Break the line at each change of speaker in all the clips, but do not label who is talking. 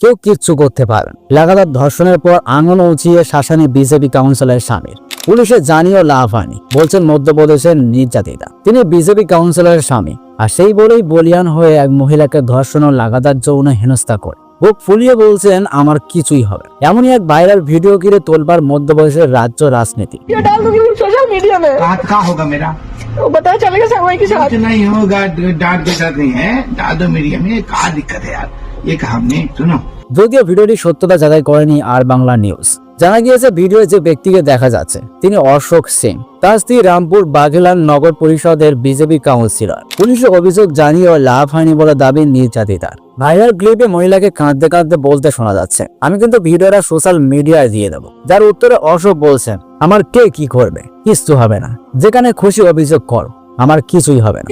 কেউ কিচ্ছু করতে পারেন লাগাতার ধর্ষণের পর আঙুল উঁচিয়ে শাসানি বিজেপি কাউন্সিলর স্বামীর পুলিশে জানিয়েও লাভ হয়নি বলছেন মধ্যপ্রদেশের নির্যাতিতা তিনি বিজেপি কাউন্সিলরের স্বামী আর সেই বলেই বলিয়ান হয়ে এক মহিলাকে ধর্ষণ ও লাগাতার যৌন হেনস্থা করে বুক ফুলিয়ে বলছেন আমার কিছুই হবে এমনই এক ভাইরাল ভিডিও ঘিরে তোলবার মধ্যপ্রদেশের রাজ্য রাজনীতি
ये डाल दूंगी सोशल मीडिया में
कहा कहा होगा मेरा
वो पता चलेगा सामने के साथ
कुछ नहीं होगा डांट के साथ नहीं है डाल दो मीडिया में कहा दिक्कत है यार ये कहा हमने सुनो
যদিও ভিডিওটি সত্যতা যাচাই করেনি আর বাংলা নিউজ জানা গিয়েছে ভিডিও যে ব্যক্তিকে দেখা যাচ্ছে তিনি অশোক সিং তার স্ত্রী রামপুর বাঘেলান নগর পরিষদের বিজেপি কাউন্সিলর পুলিশের অভিযোগ জানিয়েও লাভ হয়নি বলে দাবি নির্যাতিতার ভাইরাল ক্লিপে মহিলাকে কাঁদতে কাঁদতে বলতে শোনা যাচ্ছে আমি কিন্তু ভিডিওটা সোশ্যাল মিডিয়ায় দিয়ে দেবো যার উত্তরে অশোক বলছেন আমার কে কি করবে কিছু হবে না যেখানে খুশি অভিযোগ করো আমার কিছুই হবে না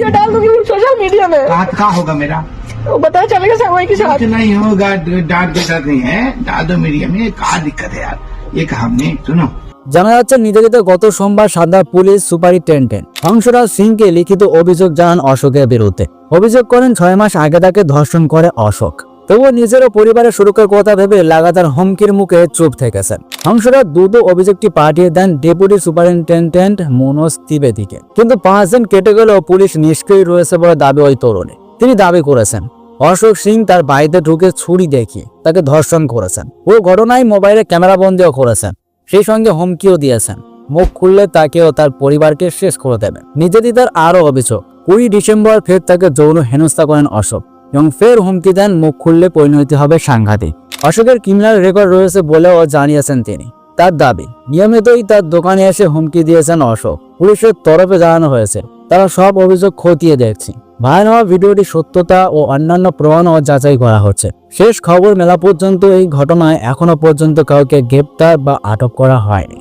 ये डाल दूंगी सोशल मीडिया में
कहा कहा होगा मेरा
वो पता चलेगा सामने के साथ
कुछ नहीं होगा डांट के साथ नहीं है डाल दो मीडिया में कहा दिक्कत है यार ये कहा हमने सुनो
জানা যাচ্ছে নির্যাতিত গত সোমবার সাদা পুলিশ সুপারিনটেন্ডেন্ট হংসরাজ সিংকে লিখিত অভিযোগ জানান অশোকের বিরুদ্ধে অভিযোগ করেন ছয় মাস আগে তাকে ধর্ষণ করে অশোক তবুও নিজের ও পরিবারের সুরক্ষার কথা ভেবে লাগাতার হুমকির মুখে চুপ থেকেছেন হংসরাজ দ্রুত অভিযোগটি পাঠিয়ে দেন ডেপুটি সুপারিনটেন্ডেন্ট মনোজ ত্রিবেদীকে কিন্তু পাঁচ দিন কেটে গেলেও পুলিশ নিষ্ক্রিয় রয়েছে বলে দাবি ওই তরুণী তিনি দাবি করেছেন অশোক সিং তার বাড়িতে ঢুকে ছুরি দেখিয়ে তাকে ধর্ষণ করেছেন। ও ঘটনায় মোবাইলে ক্যামেরা বন্দিও করেছেন। সেই সঙ্গে হুমকিও দিয়েছেন। মুখ খুললে তাকেও তার পরিবারকে শেষ করে দেবেন। নির্যাতিতার আরও অভিযোগ, কুড়ি ডিসেম্বর ফের তাকে যৌন হেনস্থা করেন অশোক এবং ফের হুমকি দেন মুখ খুললে পরিণতি হবে সাংঘাতিক। অশোকের ক্রিমিনাল রেকর্ড রয়েছে বলেও জানিয়েছেন তিনি। তার দাবি, নিয়মিতই তার দোকানে এসে হুমকি দিয়েছেন অশোক। পুলিশের তরফে জানানো হয়েছে, তারা সব অভিযোগ খতিয়ে দেখছে। ভাইরাল ভিডিওটি সত্যতা ও অন্যান্য প্রমাণও যাচাই করা হচ্ছে। শেষ খবর মেলা পর্যন্ত এই ঘটনায় এখনও পর্যন্ত কাউকে গ্রেপ্তার বা আটক করা হয়নি।